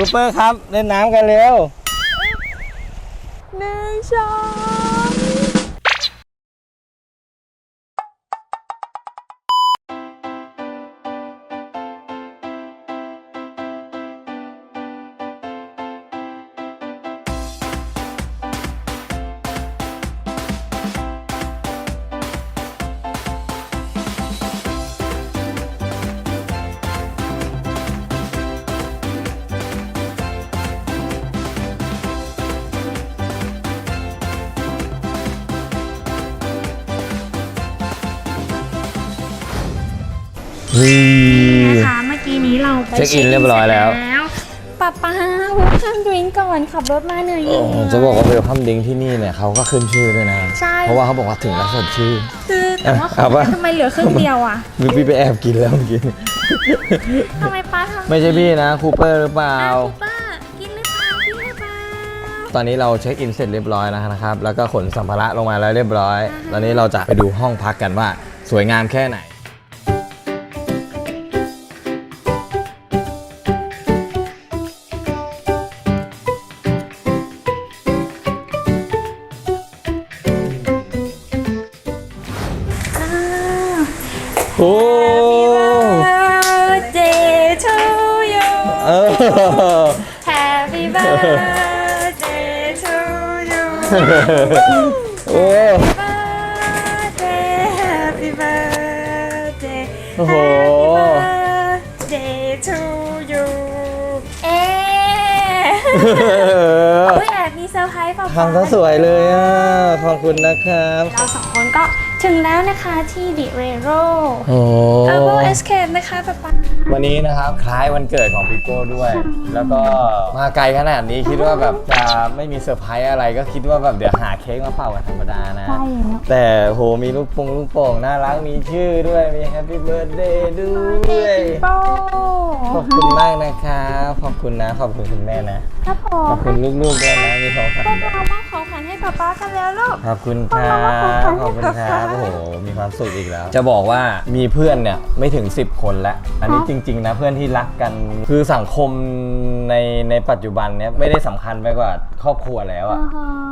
ซูเปอร์ครับ เล่นน้ำกันเร็ว หนึ่งสอง นะคะเมื่อกี้นี้เราไปเช็คอินเรียบร้อยแล้วแล้วป้าป้าวูดคัมดริงก่อนขับรถมาเหนื่อยโอ้จะบอกว่าเวลคัมดิงที่นี่เนี่ยเขาก็ขึ้นชื่อด้วยนะใช่เพราะว่าเขาบอกว่าถึงแล้วสดชื่นคือแต่ว่าเอาปะทำไมเหลือครึ่งเดียวอะวิพี่ไปแอบกินแล้วเมื่อกี้ทำไมป้าทำไม่ใช่พี่นะคูเปอร์หรือเปล่าอ้าวป้ากินหรือเปล่ากินหรือเปล่าตอนนี้เราเช็คอินเสร็จเรียบร้อยแล้วนะครับ แล้วก็ขนสัมภาระลงมาแล้วเรียบร้อย ตอนนี้เราจะไปดูห้องพักกันว่า สวยงามแค่ไหน โอ้ birthday to you เออ Happy birthday to you โอ้ birthday Happy birthday โอ้โห birthday to you เอ๊ะอุ๊ยแอบมีเซอร์ไพรส์เปล่าทำซะสวยเลยอะ ขอบคุณนะครับ เราสองคนก็ ถึงแล้วนะคะที่ดิเรโรโอ้ Double Escape นะคะป๊าป๊าวันนี้นะครับคล้ายวันเกิดของพี่โก้ด้วย แล้วก็มาไกลขนาดนี้คิดว่าแบบจะไม่มีเซอร์ไพรส์อะไรก็คิดว่าแบบเดี๋ยวหาเค้กมาเป่ากันธรรมดานะ ใช่แล้วแต่โหมีลูกโป่งลูกโป่งน่ารักมีชื่อด้วยมีแฮปปี้เบิร์ดเดย์ด้วย โป้ขอบคุณมากนะครับ ขอบคุณนะ ขอบคุณคุณแม่นะ ครับผขอมบคุณลูกๆด้วยนะมีของขวัญพวกด้วยเรามอบของขวัญให้ป๊าป๊ากันแล้วลูก ขอบคุณครับ ขอบคุณครับโอ้โห มีความสุขอีกแล้ว จะบอกว่ามีเพื่อนเนี่ยไม่ถึง 10 คนแล้ว อันนี้ฮะจริง ๆ นะเพื่อนที่รักกัน คือสังคมในในปัจจุบันเนี้ยไม่ได้สำคัญไปกว่าครอบครัวแล้วอะ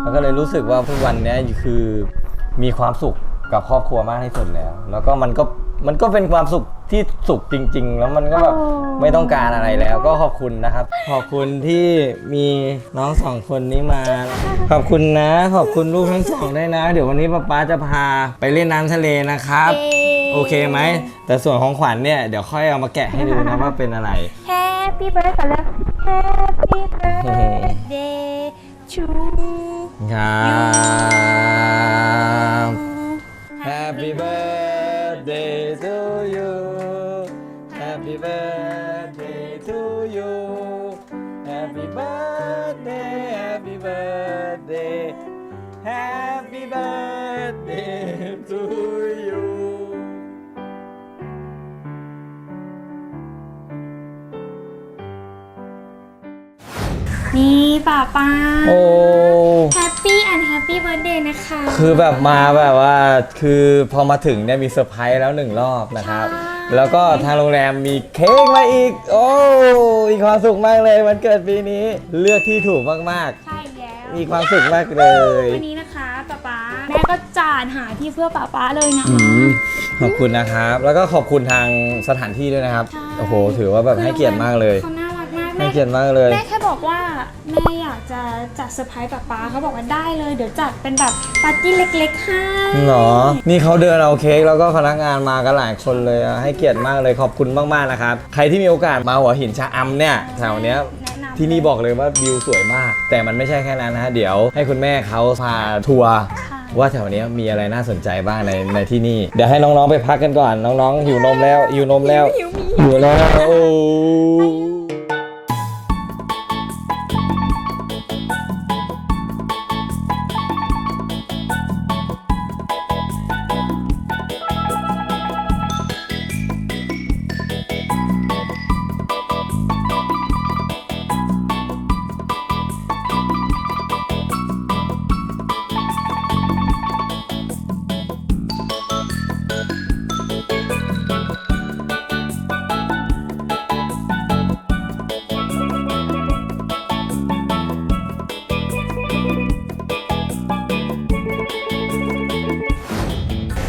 แล้วก็เลยรู้สึกว่าทุกวันเนี้ยคือมีความสุขกับครอบครัวมากที่สุดแล้ว แล้วก็มันก็ มันก็เป็นความสุขที่สุขจริง ๆ แล้วมันก็แบบโอ้ไม่ต้องการอะไรแล้ว ก็ขอบคุณนะครับ ขอบคุณที่มีน้องสองคนนี้มา ขอบคุณนะ ขอบคุณลูกทั้งสองด้วยนะ เดี๋ยววันนี้ป๊าป๊าจะพาไปเล่นน้ำทะเลนะครับเย้โอเคไหม แต่ส่วนของขวัญเนี่ยเดี๋ยวค่อยเอามาแกะให้ดูนะว่าเป็นอะไร Happy birthday ก่อนแล้ว Happy birthday to ครับ Happy birthday Happy birthday to you นี่ป้าป้า โอ้ Happy and Happy birthday นะคะคือแบบมาแบบว่าคือพอมาถึงเนี่ยมีเซอร์ไพรส์แล้วหนึ่งรอบนะครับใช่แล้วก็ทางโรงแรมมีเค้กมาอีก โอ้มีความสุขมากเลยวันเกิดปีนี้ เลือกที่ถูกมากใช่แล้วๆ มีความสุขมากเลย วันนี้นะคะป้าป๊าแม่ก็จานหาที่เพื่อป้าป๊าเลยนะอืมขอบคุณนะครับ แล้วก็ขอบคุณทางสถานที่ด้วยนะครับ ใช่ โอ้โห ถือว่าแบบให้เกียรติมากเลย เขาน่ารักมากให้แม่เกียรติมากเลย แม่แค่บอกว่าแม่อยากจะจัดเซอร์ไพรส์ป๊าป๊าเขาบอกว่าได้เลย เดี๋ยวจัดเป็นแบบปาร์ตี้เล็กๆให้หรอ นี่เขาเดินเอาเค้กแล้วก็พนักงานมากันหลายคนเลยอะให้เกียรติมากเลยขอบคุณมากๆนะครับ ใครที่มีโอกาสมาหัวหินชะอำเนี่ยแถวเนี้ยแนะนำ ที่นี่บอกเลยว่าวิวสวยมาก แต่มันไม่ใช่แค่นั้นนะฮะเดี๋ยวให้คุณแม่เขาพาทัวร์ค่ะว่าแถวเนี้ยมีอะไรน่าสนใจบ้างในในที่นี่ เดี๋ยวให้น้องๆไปพักกันก่อน น้องๆหิวนมแล้วหิวนมแล้วหิวมีหิวแล้วโอ้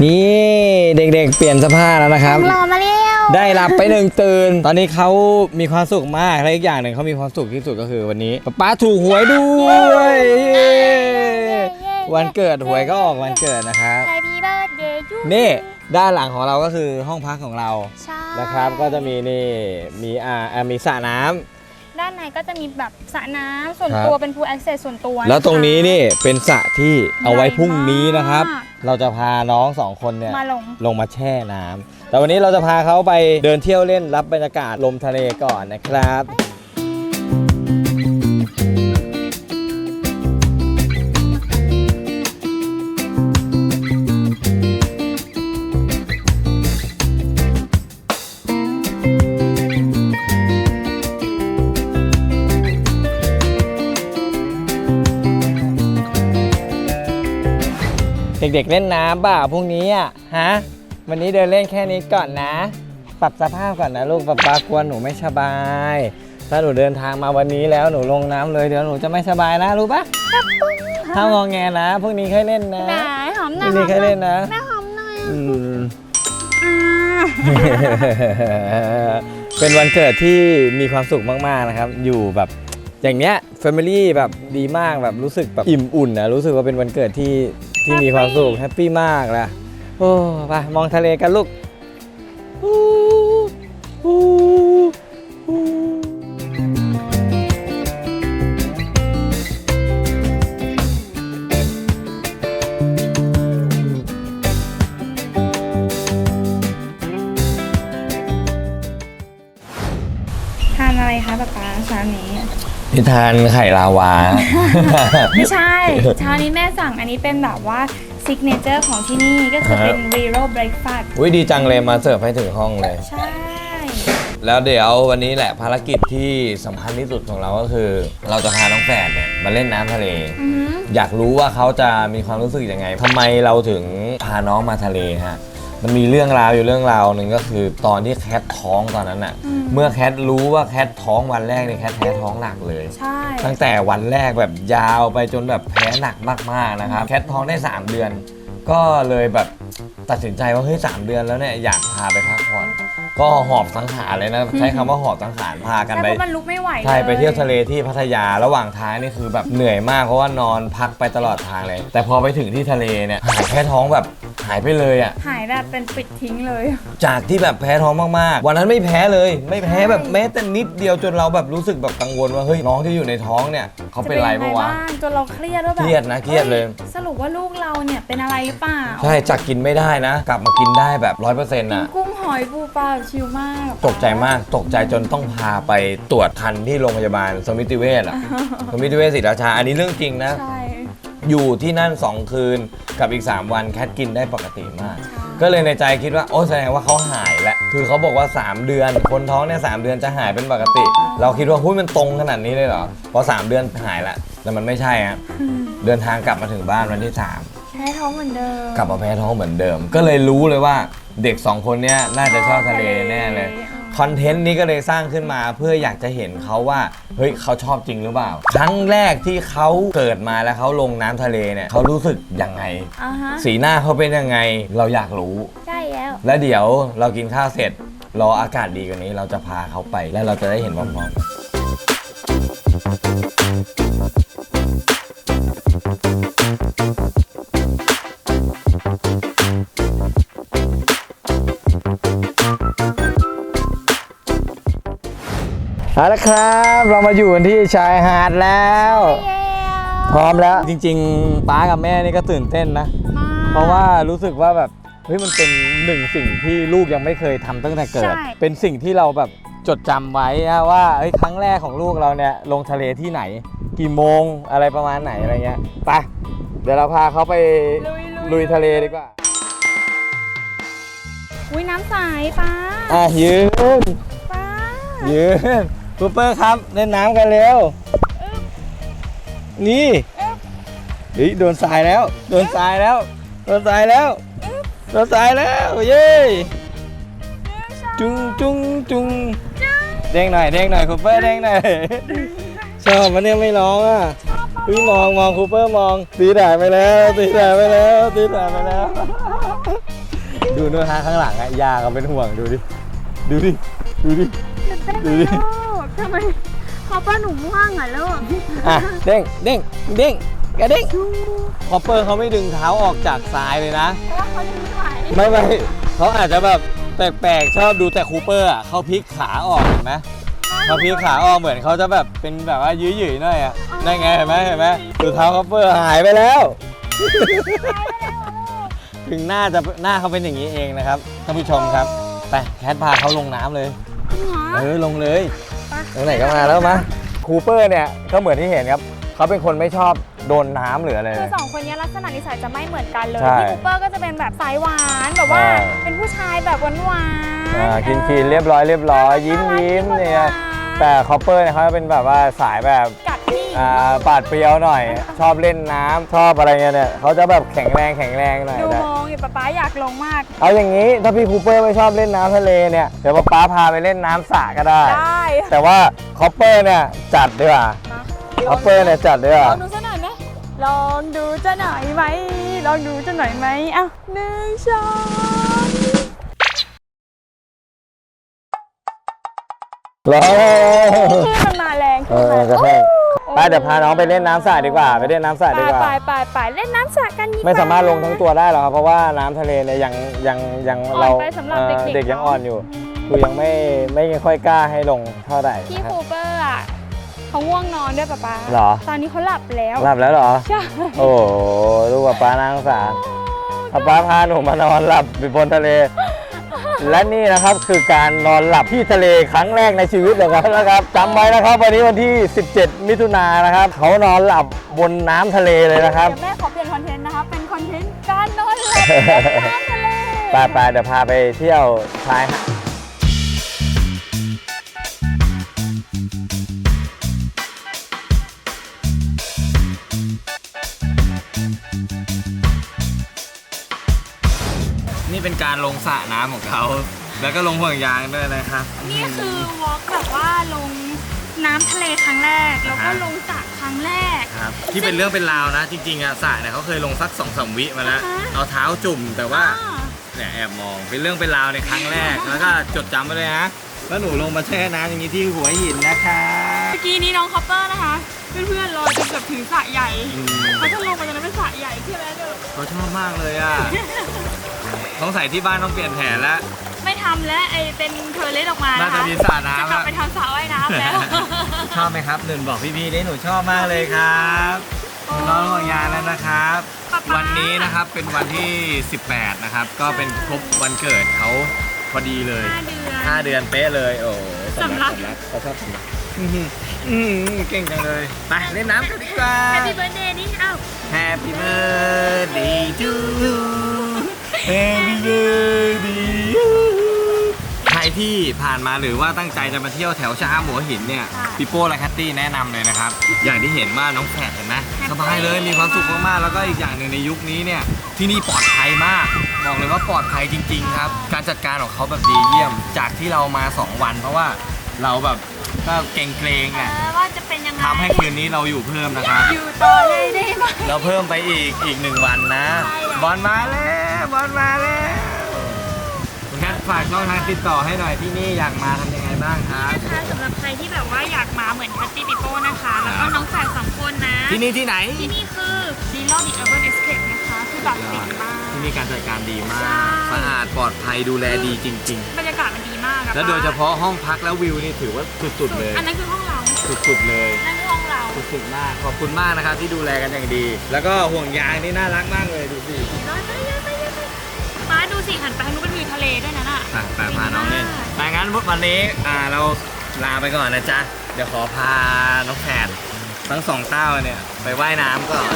นี่เด็กๆ เปลี่ยนเสภาพแล้วนะครับ รอมาเร็วได้รับไปหนึ่งตื่น ตอนนี้เขามีความสุขมาก และอีกอย่างหนึ่งเขามีความสุขที่สุดก็คือวันนี้ป๊าป๊าถูกหวยด้วยเย้วันเกิดหวยก็ออกวันเกิดนะครับแฮปปี้เบิร์ดเดย์ยูนี่ด้านหลังของเราก็คือห้องพักของเราใช่นะครับ ก็จะมีนี่มีอ่าอ่ามีสระน้ำ ด้านในก็จะมีแบบสระน้ำส่วนครับตัวเป็นพูลแอคเซสส่วนตัวแล้วตรงนี้ะคะนี่เป็นสระที่เอาไว้พรุ่งนี้นะครับ ใหญ่มากเราจะพาน้องสองคนเนี่ยมาลงลง มาแช่น้ำแต่วันนี้เราจะพาเขาไปเดินเที่ยวเล่นรับบรรยากาศลมทะเลก่อนนะครับ เด็กๆเล่นน้ำเปล่าพรุ่งนี้อะฮะวันนี้เดินเล่นแค่นี้ก่อนนะ ปรับสภาพก่อนนะลูกป๊าป๊ากลัวหนูไม่สบาย ถ้าหนูเดินทางมาวันนี้แล้วหนูลงน้ำเลยเดี๋ยวหนูจะไม่สบายนะรู้ปะถ้างองแงนะพรุ่งนี้ค่อยเล่นนะไหนหอมหพน่อรุ่ยงนี้ค่อยเล่นนะแม่หอมหน่อยอืม อ่า เป็นวันเกิดที่มีความสุขมากๆนะครับ อยู่แบบอย่างเนี้ยแฟมิลี่แบบดีมากแบบรู้สึกแบบอิ่มอุ่นนะรู้สึกว่าเป็นวันเกิดที่ ที่มีความสุขแฮปปี้มากละโอ้ไปมองทะเลกันลูกอู้อู้อู้ นิทานไข่ลาวา ไม่ใช่เช้านี้แม่สั่งอันนี้เป็นแบบว่าซิกเนเจอร์ของที่นี่ก็คือเป็นครับ Zero Breakfast อุ้ยดีจังเลยมาเสิร์ฟให้ถึงห้องเลย ใช่ แล้วเดี๋ยววันนี้แหละภารกิจที่สำคัญที่สุดของเราก็คือ เราจะพาน้องแฝดเนี่ยมาเล่นน้ำทะเลอือหืออยากรู้ว่าเขาจะมีความรู้สึกยังไงทำไมเราถึงพาน้องมาทะเลฮะ มันมีเรื่องราวอยู่เรื่องราวหนึ่งก็คือตอนที่แคทท้องตอนนั้นน่ะเมื่อแคทรู้ว่าแคทท้องวันแรกเนี่ยแคทแพ้ท้องหนักเลย ใช่ ตั้งแต่วันแรกแบบยาวไปจนแบบแพ้หนักมากๆนะครับ แคทท้องได้ 3 เดือน ก็เลยแบบตัดสินใจว่าเฮ้ยสามเดือนแล้วเนี่ยอยากพาไปพักผ่อน ก็หอบสังขารเลยนะใช้คำว่าหอบสังขารพากันใช่ไป เพราะมันลุกไม่ไหวใช่ลไปเที่ยวทะเลที่พัทยาระหว่างทางนี่คือแบบเหนื่อยมากเพราะว่านอนพักไปตลอดทางเลย แต่พอไปถึงที่ทะเลเนี่ยหายแพ้ท้องแบบหายไปเลยอะหายแบบเป็นปิดทิ้งเลย จากที่แบบแพ้ท้องมากๆ วันนั้นไม่แพ้เลย ไม่แพ้แบบแม้แต่นิดเดียวจนเราแบบรู้สึกแบบกังวลว่าเฮ้ยน้องที่อยู่ในท้องเนี่ยเขาเป็นไรปะวะ จเป็นยังไงบ้างจนเราเครียดว่าแบบเครียดนะเครียดเลยสรุปว่าลูกเราเนี่ยเป็นอะไรหรือเปล่าใช่จากกินไม่ได้นะ กลับมากินได้แบบร้อยเปอร์เซ็นต์่ะ กุ้งห อยปูปลาชิลมาก ตกใจมากตกใจจนต้องพาไปตรวจคันที่โรงพยาบาลสมิติเวชอะสมิติเวชศรีราชา อันนี้เรื่องจริงนะ ใช่ อยู่ที่นั่น 2 คืนกับอีก 3 วันแคทกินได้ปกติมาก ก็เลยในใจคิดว่า โอ้แสดงว่าเขาหายแล้ว คือเขาบอกว่า 3 เดือน คนท้องเนี่ยสเดือนจะหายเป็นปกติ เราคิดว่าหุ้ยมันตรงขนาดนี้เลยเหรอพอ3เดือนหายแล้วแต่มันไม่ใช่ฮะเดินทางกลับมาถึงบ้านวันที่3แพ้ท้องเหมือนเดิม กลับมาแพ้ท้องเหมือนเดิม ก็เลยรู้เลยว่า เด็ก2คนเนี้ยน่าจะชอบทะเลแน่เลย คอนเทนต์นี้ก็เลยสร้างขึ้นมาเพื่ออยากจะเห็นเขาว่า เฮ้ยเขาชอบจริงหรือเปล่า ครั้งแรกที่เขาเกิดมาแล้วเขาลงน้ำทะเลเนี่ยเขารู้สึกยังไง อ่าฮะ สีหน้าเขาเป็นยังไงเราอยากรู้ ใช่แล้ว แล้วเดี๋ยวเรากินข้าวเสร็จ รออากาศดีกว่านี้เราจะพาเขาไป แล้วเราจะได้เห็นพร้อมๆ เอาละครับ เรามาอยู่กันที่ชายหาดแล้ว พร้อมแล้วจริง ๆ ป้ากับแม่นี่ก็ตื่นเต้นนะ เพราะว่ารู้สึกว่าแบบเฮ้ยมันเป็นหนึ่งสิ่งที่ลูกยังไม่เคยทำตั้งแต่เกิดใช่เป็นสิ่งที่เราแบบจดจำไว้นะว่าเฮ้ยครั้งแรกของลูกเราเนี่ยลงทะเลที่ไหน กี่โมงอะไรประมาณไหนอะไรเงี้ยไปเดี๋ยวเราพาเขาไปลุยลุยทะเลดีกว่าอุ้ยน้ำใสป้าอะยืนป้ายืน ซูเปอร์ครับเล่นน้ำกันเร็ว นี่เฮ้ยโดนทรายแล้ว โดนทรายแล้ว โดนทรายแล้ว โดนทรายแล้ว เย้จุงจุงจุงเด้งหน่อยเด้งหน่อยคูเปอร์เด้งหน่อยแชชอบมันเนี่ยไม่ร้องอะพี่มองมองคูเปอร์มองตีด่ายไปแล้วตีด่ายไปแล้วตีด่ายไปแล้ว ดูนู่นฮะข้างหลังอะยาก็เป็นห่วงดูดิดูดิดูดิดูดิ ทำไมคอปเปอร์หนูม่วงอะลูกอะเด้งเด้งเด้งกระเด้งคอปเปอร์เขาไม่ดึงเท้าออกจากทรายเลยนะ เพราะว่าเขายังไม่ไหวไม่ไม่เขาอาจจะแบบแปลกๆชอบดูแต่คูเปอร์อะเขาพลิกขาออกเห็นไหมเขาพลิกขาออกเหมือนเขาจะแบบเป็นแบบว่ายื้อๆหน่อยอะนั่นไงเห็นไหมเห็นไหมดูเท้าคูเปอร์หายไปแล้ว ถึงหน้าจะหน้าเขาเป็นอย่างนี้เองนะครับท่านผู้ชมครับไปแคทพาเขาลงน้ำเลยจริงเหรอเออลงเลยไปตรงไหนก็มาแล้วมาคูเปอร์เนี่ยก็เหมือนที่เห็นครับ เขาเป็นคนไม่ชอบโดนน้ำหรืออะไร คือสองคนนี้ลักษณะนิสัยจะไม่เหมือนกันเลยใช่พี่คูเปอร์ก็จะเป็นแบบสายหวานแบบว่า ใช่ เป็นผู้ชายแบบหวานหวานอ่ากินคีนเรียบร้อยเรียบร้อย ยิ้มยิ้มเนี่ย แต่คอปเปอร์เนี่ยเขาจะเป็นแบบว่าสายแบบกัดพี่ อ่าปาดเปรียวหน่อย ชอบเล่นน้ำชอบอะไรเงี้ยเนี่ยเขาจะแบบแข็งแรงแข็งแรงหน่อยดูแต่มองอยู่ป๊าป๊าอยากลงมาก เอาอย่างนี้ถ้าพี่คูเปอร์ไม่ชอบเล่นน้ำทะเลเนี่ยเดี๋ยวป๊าป๊าพาไปเล่นน้ำสระก็ได้ ได้แต่ว่าคอปเปอร์เนี่ยจัดดีกว่ามาคอปเปอร์เนี่ยจัดดีกลว่าองดูซะหน่อยไหมลองดูจะหน่อยไหมลองดูจะหน่อยไหมอะหนึ่งสองแล้ว ขึ้นมันมาแรงเอขึ้นอมา กระแทกไป เดี๋ยวพาน้องไปเล่นน้ำสระดีกว่า ไปเล่นน้ำสระดีกว่า ไปไปไปเล่นน้ำสระกันดีกว่าไม่สามารถลงทั้งตัวได้หรอกครับ เพราะว่าน้ำทะเลเนี่ยยังยังยังอ่อนเราไปสำหรับเอ่อเด็กๆ เด็กยังเนอะอ่อนอยู่คือยังไม่ไม่ค่อยกล้าให้ลงเท่าไหร่พี่นะครับคูเปอร์อะเขาง่วงนอนด้วยป๊าป๊าเหรอ ตอนนี้เขาหลับแล้ว หลับแล้วเหรอ ใช่ โอ้โหลูกป้าป้านางสารป้าป้าพาหนูมานอนหลับบนทะเล และนี่นะครับคือการนอนหลับที่ทะเลครั้งแรกในชีวิตเลยครับนะครับจำไว้นะครับ วันนี้วันที่ 17 มิถุนายนนะครับ เขานอนหลับบนน้ำทะเลเลยนะครับ เดี๋ยวแม่ขอเปลี่ยนคอนเทนต์นะคะเป็นคอนเทนต์การนอนหลับในน้ำทะเลไปไปเดี๋ยวพาไปเที่ยวชายหาด เป็นการลงสระน้ำของเขา แล้วก็ลงห่วงยางด้วยนะครับ นี่คือวอล์กแบบว่าลงน้ำทะเลครั้งแรก แล้วก็อ่าลงสระครั้งแรก ครับที่เป็นเรื่องเป็นราวนะ จริงๆอะสระเนี่ยเขาเคยลงสักสองสามวิมาแล้ว อ่าฮะ เอาเท้าจุ่มแต่ว่า อ่าเนี่ยแอบมองเป็นเรื่องเป็นราวในครั้งแรก แล้วก็จดจำไปเลยนะแล้วหนูลงมาแช่น้ำอย่างนี้ที่หัวหินนะคะเมื่อกี้นี้น้องคอปเปอร์นะคะ เพื่อนๆรอจนเกือบถึงสระใหญ่ อืมเขาจะลงมาจนนั้นเป็นสระใหญ่ใช่ไหมเด้อเขาชอบมากเลยอะ สงสัยที่บ้านต้องเปลี่ยนแผนแล้ว ไม่ทำแล้วไอเป็นเทอร์เลสออกมาน่านะจะคะมีสระจะน้ำกลับอะ ไปทำสระว่ายน้ำแล้ว ชอบไหมครับหนึ่งบอกพี่ๆนี่หนูชอบมากเลยครับหนูนอนห่วงยางแล้วนะครับ ป๊าป๊า วันนี้นะครับเป็นวันที่ 18 นะครับ ก็เป็นครบวันเกิดเขาพอดีเลย ห้าเดือน 5 เดือนเป๊ะเลย โอ้สำลัก สำลักเขาชอบสำลักอื้อหืออื้อหือเก่งจังเลยไปเล่นน้ำกันดีกว่า แฮปปี้เบิร์ดเดย์นี่เอ้า Happy birthday to you Happy birthday to you ใครที่ผ่านมาหรือว่าตั้งใจจะมาเที่ยวแถวชะอำหัวหินเนี่ยปิโป้และแคตตี้แนะนำเลยนะครับ อย่างที่เห็นว่าน้องแฝดเห็นไหมสบายเลยมีความสุขมากๆแล้วก็อีกอย่างหนึ่งในยุคนี้เนี่ยที่นี่ปลอดภัยมาก บอกเลยว่าปลอดภัยจริง ๆ ครับ การจัดการของเขาแบบดีเยี่ยมจากที่เรามา 2 วัน เพราะว่า เราแบบก็เกรงๆเออะอว่าจะเป็นยังไงทำให้คืนนี้เราอยู่เพิ่มนะครับ อยู่ต่อเลยได้ไหมเราเพิ่มไปอีกอีกหนึ่งวันนะใช่แล้วบอลมาแล้วบอลมาแล้วคุณแคทฝากช่องทางติดต่อให้หน่อยที่นี่อยากมาทำยังไง บ้างครับนะคะสำหรับใครที่แบบว่าอยากมาเหมือนแคตตี้ปิโป้นะคะ แล้วก็น้องแฝดสองคนนะ ที่นี่ที่ไหน ที่นี่คือ d i l o d the Urban Escape นะคะ คือแบบติดมาก ที่นี่การจัดการดีมาใช่กสะอาดปลอดภัยดูแลดีจริง บรรยากาศมันดีมากอะๆ แล้วโดยเฉพาะห้องพักและวิวนี่ถือว่าสุดๆเลย อันนั้นคือห้องเราสุดๆเลย นั่นคือห้องเราสุดๆมาก ขอบคุณมากนะครับที่ดูแลกันอย่างดี แล้วก็ห่วงยางนี่น่ารักมากเลยดูสิไปไปไปไปไปป้าดู สิหันไปทางนู้นเป็นวิวทะเลด้วยนะน่ะไปไปพาน้องเล่นแต่งั้นวันนี้อ่าเราลาไปก่อนนะจ๊ะ เดี๋ยวขอพาน้องแขนทั้งสองเต้าเนี่ย ไปว่ายน้ำก่อน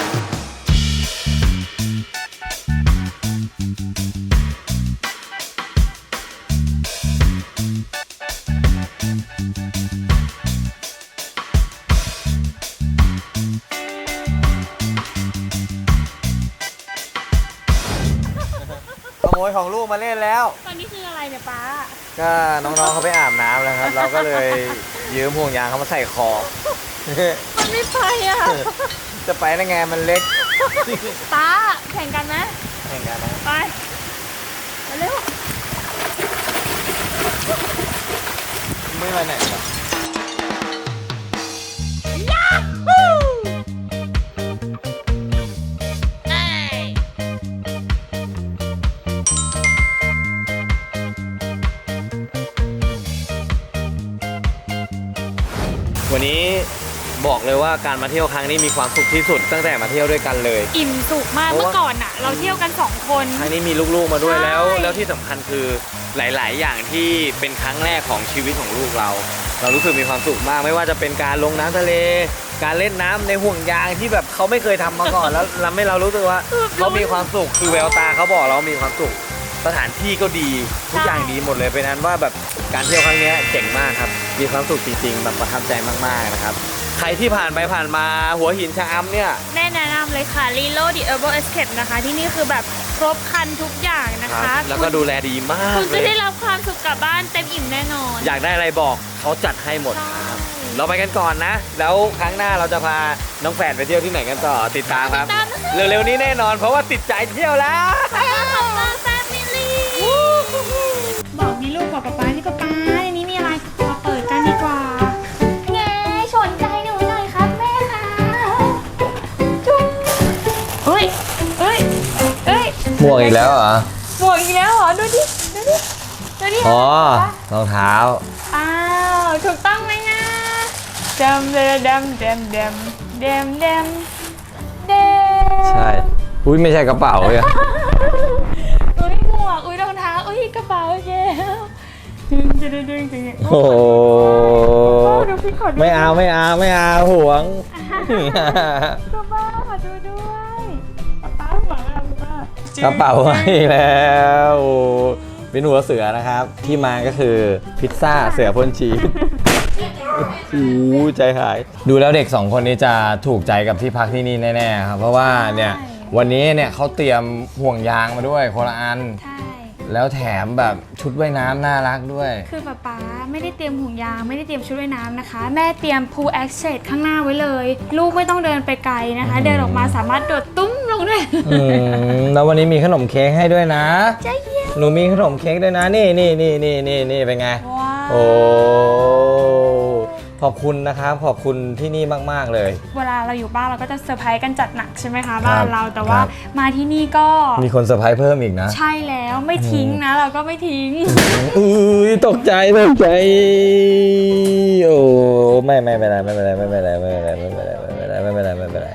ขโมยของลูกมาเล่นแล้ว ตอนนี้คืออะไรเนี่ยป้า ก็น้องๆเขาไปอาบน้ำแล้วครับ เราก็เลยยืมห่วงยางเขามาใส่คอ มันไม่ไปอะ จะไปได้ไงมันเล็กป้าแข่งกันไหมแข่งกันนะไปเร็วไม่ไปไหนหรอ วันนี้บอกเลยว่าการมาเที่ยวครั้งนี้มีความสุขที่สุด ตั้งแต่มาเที่ยวด้วยกันเลย อิ่มสุกมากเพราะเมื่ว่าอก่อนอะ เราเที่ยวกันสองคน ครั้งนี้มีลูกๆมาด้วยใช่แล้วแล้วที่สำคัญคือหลาย ๆ อย่างที่เป็นครั้งแรกของชีวิตของลูกเรา เรารู้สึกมีความสุขมาก ไม่ว่าจะเป็นการลงน้ำทะเล การเล่นน้ำในห่วงยางที่แบบเขาไม่เคยทำมาก่อน แล้วทำให้เรารู้สึกว่าเขามีความสุขคือแววตาเขาบอกเรามีความสุข สถานที่ก็ดีทุกอย่างดีหมดเลยเป็นนั้นว่าแบบการเที่ยวครั้งเนี้ยเจ๋งมากครับ มีความสุขจริงๆแบบประทับใจมากๆนะครับ ใครที่ผ่านไปผ่านมาหัวหินชะอำเนี่ย แน่แนะนำเลยค่ะ Lilo The Herbal Escape นะคะ ที่นี่คือแบบครบครันทุกอย่างนะครัคะบแล้วก็ดูแลดีมากคุณเลจะยได้รับความสุขกลับบ้านเต็มอิ่มแน่นอน อยากได้อะไรบอกเขาจัดให้หมดครับ เราไปกันก่อนนะ แล้วครั้งหน้าเราจะพาน้องแฝดไปเที่ยวที่ไหนกันต่อติดตามครับติดตามนะคะเร็วๆนี้แน่นอนเพราะว่าติดใจเที่ยวแล้ว หมวกอีกแล้วเหรอ หมวกอีกแล้วเหรอ ดูดิ ดูดิ ดูดิอ๋อรองเท้า อ้าว ถูกต้องไหมนะดำเดมดำเดมเดมเดมเดมเดมใช่ อุ้ยไม่ใช่กระเป๋าเลยอะอุ้ยหมวก อุ้ยรองเท้า อุ้ยกระเป๋าเกลดึงดึงดึงดึงดึงโอ้โหดูพี่ขอดูไม่เอาไม่เอาไม่เอาหวงกระเป๋าขอดูด้วย กระเป๋าให้แล้วโอ้เป็นหัวเสือนะครับ ที่มาก็คือพิซซ่าเสือพ่นชีสโอ้โหใจหาย ดูแล้วเด็กสองคนนี้จะถูกใจกับที่พักที่นี่แน่ๆครับ เพราะว่าเนี่ยวันนี้เนี่ยเขาเตรียมห่วงยางมาด้วยคนละอันใช่ แล้วแถมแบบชุดว่ายน้ำน่ารักด้วย คือป๊าป๊าไม่ได้เตรียมห่วงยางไม่ได้เตรียมชุดว่ายน้ำนะคะ แม่เตรียม pool access ข้างหน้าไว้เลย ลูกไม่ต้องเดินไปไกลนะคะ เดินออกมาสามารถโดดตุ้มลงได้อืมแล้ววันนี้มีขนมเค้กให้ด้วยนะ ใจเย็นหนูมีขนมเค้กด้วยนะ นี่นี่นี่นี่นี่นี่เป็นไง ว้าว โอ้ ขอบคุณนะครับ ขอบคุณที่นี่มาก ๆ เลย เวลาเราอยู่บ้านเราก็จะเซอร์ไพรส์กันจัดหนักใช่ไหมคะครับบ้านเราแต่ว่าครับ มาที่นี่ก็มีคนเซอร์ไพรส์เพิ่มอีกนะใช่แล้วไม่ทิ้งนะ เราก็ไม่ทิ้ง อุ้ยตกใจตกใจโอ้ไม่ไม่เป็นไรไม่เป็นไรไม่เป็นไรไม่เป็นไรไม่เป็นไรไม่เป็นไรไม่เป็นไรไม่เป็นไร